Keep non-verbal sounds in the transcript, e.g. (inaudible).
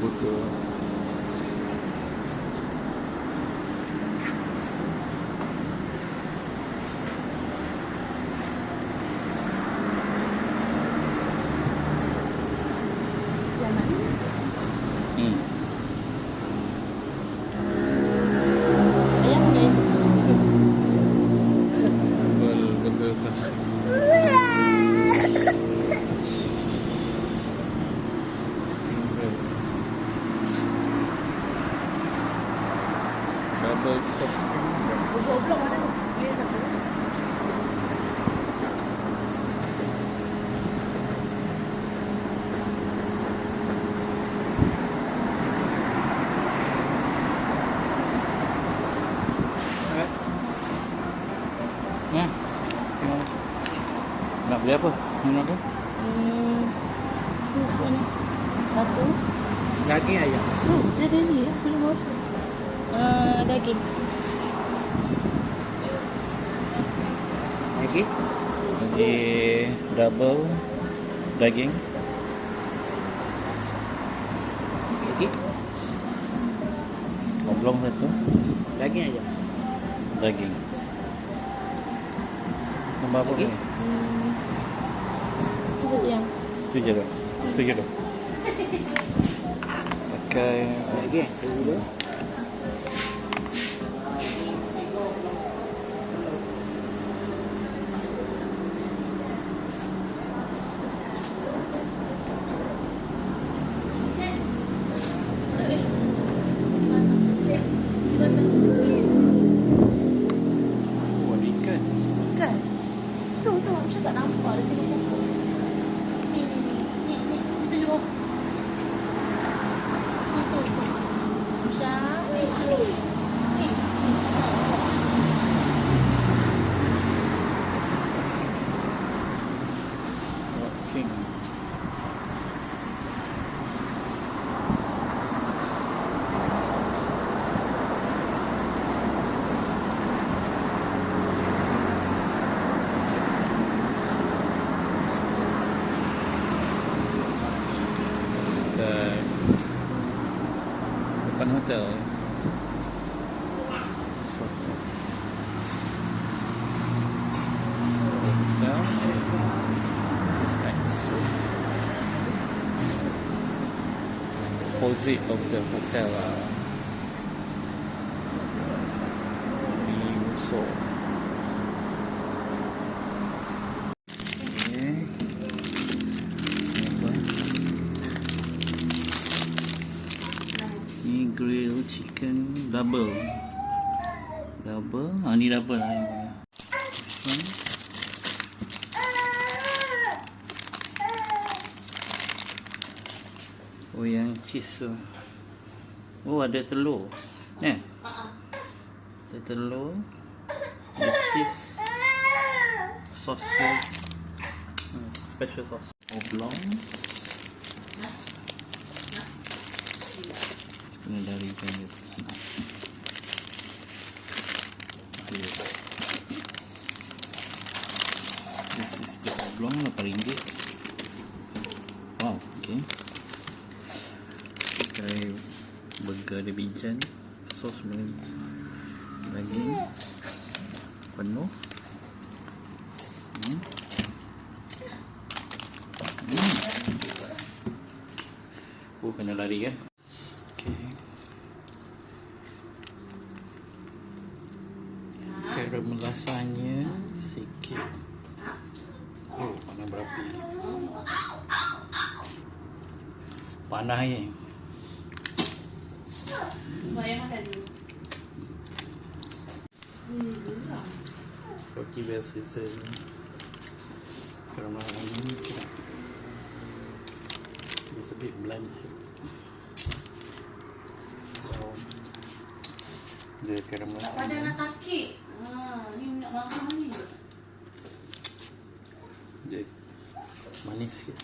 burger. Yang mana? Hmm. Ayam ada. Double burger klasik. Single. Double sauce cream. Bubur blok mana? Satu. Eh? Nah, tengok. Nak beli apa? Minum apa? Hmm. Sini. Satu. Daging ayam. Oh, dia ada ni ya. Belum apa. Uh, daging. Daging. Jadi double daging. Daging. Oblong satu. Daging ayam. Daging. Tambah apa Lagi? Hmm. Itu saja yang. Tu je dah. Tu je dah. (laughs) Pakai Daging. Dulu. an hotel. opposite of the hotel. Uh, chicken double. Double. Ah ni double lah yang. Hmm. Oh yang cheese tu. Oh ada telur. Eh? Ada telur. Ada cheese. Sauce. Hmm, special sauce. Oblong. Kena darikan dia. Okay. This is the oblong RM8. Wow, okay. Pakai burger dia bijan sos boleh daging penuh hmm. Hmm. Oh kena lari kan okay. Karamelasanya sikit Oh mana berapi Panah ni Bayang makan dulu. Roti biasa saja. Karamelan ini tidak. It's a bit bland. Oh. Dia karamel. Pada nak sakit. Ha, ni nak makan ni. Dia manis sikit.